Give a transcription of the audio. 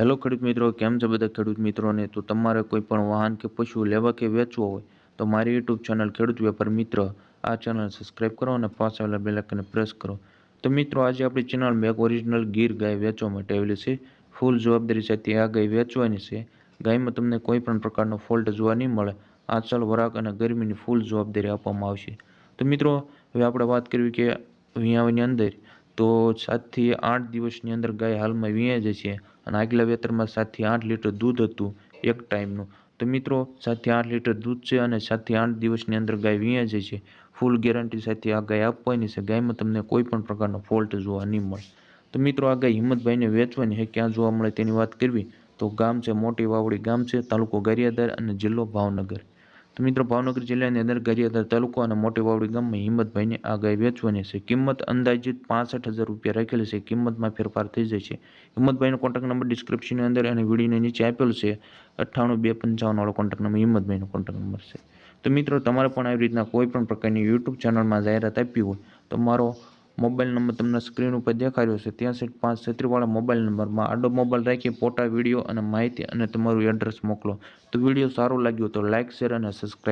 Hello ખેડૂત મિત્રો, કેમ છે બધા ખેડૂત મિત્રોને? તો તમારે કોઈ પણ વાહન કે પશુ લેવા કે વેચવો હોય, તો મારી યુટ્યુબ ચેનલ ખેડૂત વેપાર મિત્ર આ ચેનલ સબસ્ક્રાઈબ કરો અને પાસ આવેલા બેલાકને પ્રેસ કરો. તો મિત્રો, આજે આપણી ચેનલમાં એક ઓરિજિનલ ગીર ગાય વેચવા માટે આવેલી છે. ફૂલ જવાબદારી સાથે આ ગાય વેચવાની છે. ગાયમાં તમને કોઈ પણ પ્રકારનો ફોલ્ટ જોવા નહીં મળે. આંચલ, વરાક અને ગરમીની ફૂલ જવાબદારી આપવામાં આવશે. તો મિત્રો, હવે આપણે વાત કરવી કે વિયાવાની અંદર, તો સાતથી આઠ દિવસની અંદર ગાય હાલમાં વીયા જાય છે. અને આગલા વેતરમાં સાતથી આઠ લીટર દૂધ હતું એક ટાઈમનું. તો મિત્રો, સાતથી આઠ લીટર દૂધ છે અને સાતથી આઠ દિવસની અંદર ગાય વીયા જાય છે. ફૂલ ગેરંટી સાથે આ ગાય આપવાની છે. ગાયમાં તમને કોઈ પણ પ્રકારનો ફોલ્ટ જોવા નહીં મળે. તો મિત્રો, આ ગાય હિંમતભાઈને વેચવાની છે. ક્યાં જોવા મળે તેની વાત કરવી? તો ગામ છે, મોટી વાવડી ગામ છે, તાલુકો ગારિયાધાર અને જિલ્લો ભાવનગર. તો મિત્રો, ભાવનગર જિલ્લાની અંદર ગારિયાધાર તાલુકો અને મોટી વાવડી ગામમાં હિંમતભાઈને આ ગાય વેચવાની છે. કિંમત અંદાજિત પાસઠ હજાર રૂપિયા રાખેલી છે. કિંમતમાં ફેરફાર થઈ જાય છે. હિંમતભાઈનો કોન્ટેક્ટ નંબર ડિસ્ક્રિપ્શનની અંદર અને વિડીયોની નીચે આપેલો છે. અઠ્ઠાણું બે પંચાવનવાળો કોન્ટેક્ટ નંબર હિંમતભાઈનો કોન્ટેક્ટ નંબર છે. તો મિત્રો, તમારે પણ આવી રીતના કોઈ પણ પ્રકારની યુટ્યુબ ચેનલમાં જાહેરાત આપવી હોય, તો મારો મોબાઈલ નંબર તમને સ્ક્રીન ઉપર દેખાડ્યો છે. ત્યાં સેટ પાંચ છત્રીવાળા મોબાઈલ નંબરમાં આડો મોબાઈલ રાખી, ફોટા, વીડિયો અને માહિતી અને તમારું એડ્રેસ મોકલો. તો વીડિયો સારો લાગ્યો તો લાઇક શેર અને સબસ્ક્રાઈબ